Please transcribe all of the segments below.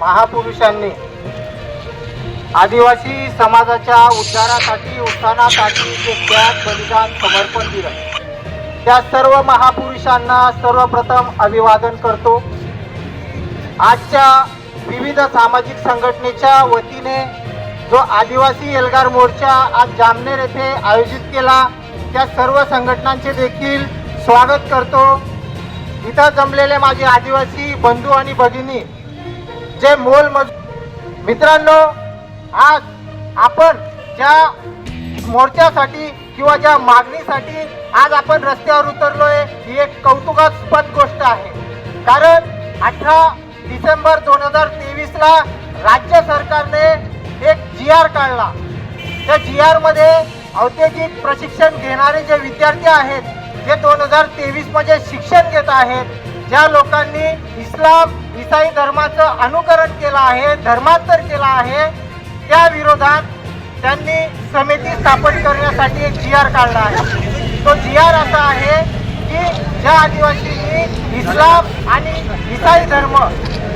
महापुरुषांनी आदिवासी समाजाच्या उद्धारासाठी उत्थानासाठी जे त्याग बलिदान समर्पण दिलं. त्या सर्व महापुरुषांना सर्वप्रथम अभिवादन करतो. आजच्या विविध सामाजिक संघटनेच्या वतीने जो आदिवासी एल्गार मोर्चा आज जामनेर येथे आयोजित केला त्या सर्व संघटनांचे देखील स्वागत करतो. इथं जमलेले माझे आदिवासी बंधू आणि भगिनी जे मोल मित्रांनो आज आपण ज्या मोर्चासाठी किंवा ज्या मागणीसाठी आज आपण रस्त्यावर उतरलोय ही एक कौतुकास्पद गोष्ट आहे. कारण अठरा डिसेंबर दोन हजार तेवीसला राज्य सरकारने एक जी आर काढला. त्या जी आरमध्ये औद्योगिक प्रशिक्षण घेणारे जे विद्यार्थी आहेत जे दोन हजार तेवीसमध्ये शिक्षण घेत आहेत ज्या लोकांनी इस्लाम इसाई धर्माचं अनुकरण केलं आहे धर्मांतर केलं आहे त्या विरोधात त्यांनी समिती स्थापन करण्यासाठी एक जी आर काढला आहे. तो जी आर असा आहे की ज्या आदिवासींनी इस्लाम आणि इसाई धर्म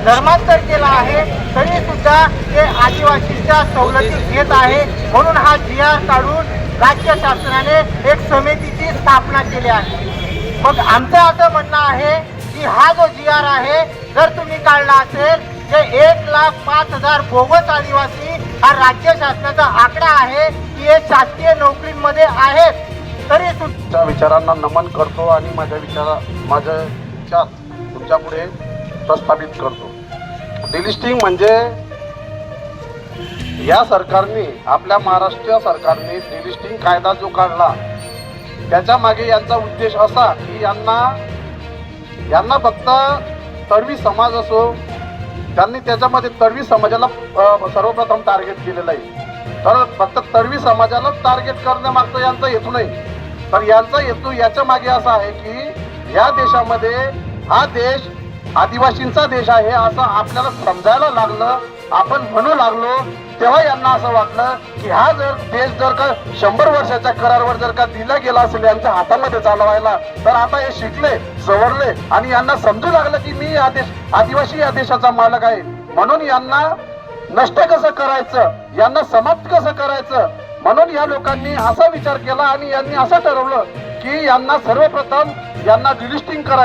धर्मांतर केला आहे तरी सुद्धा ते आदिवासीच्या सवलती घेत आहे. म्हणून हा जी आर काढून राज्य शासनाने एक समितीची स्थापना केली आहे. मग आमचं असं म्हणणं आहे की हा जो जी आर आहे जर तुम्ही काढला असेल जे एक लाख पाच हजार बोगस आदिवासी हा राज्य शासनाचा आकडा आहे की हे शासकीय नोकरीमध्ये आहेत तरी तुमच्या विचारांना नमन करतो आणि माझ्या विचारा माझ्या विचार तुमच्यापुढे प्रस्थापित करतो. डिलिस्टिंग म्हणजे या सरकारने आपल्या महाराष्ट्र सरकारने डिलिस्टिंग कायदा जो काढला त्याच्यामागे यांचा उद्देश असा की यांना यांना फक्त तडवी समाज असो त्यांनी त्याच्यामध्ये तडवी समाजाला सर्वप्रथम टार्गेट केलेलं आहे. तर फक्त तडवी समाजालाच टार्गेट करण्यामागचा यांचा हेतू नाही. तर यांचा हेतू याच्या मागे असा आहे की या देशामध्ये हा देश आदिवासींचा देश आहे असं आपल्याला समजायला लागलं आपण म्हणू लागलो तेव्हा यांना असं वाटलं की हा जर देश जर का शंभर वर्षाच्या करारवर जर का दिला गेला असेल यांच्या हातामध्ये चालवायला तर आता हे शिकले सवरले आणि यांना समजू लागलं की मी या देश आदिवासी या देशाचा मालक आहे. म्हणून यांना नष्ट कसं करायचं यांना समाप्त कसं करायचं? म्हणून या लोकांनी असा विचार केला आणि यांनी असं ठरवलं की यांना सर्वप्रथम यांना डिलिस्टिंग करायचं.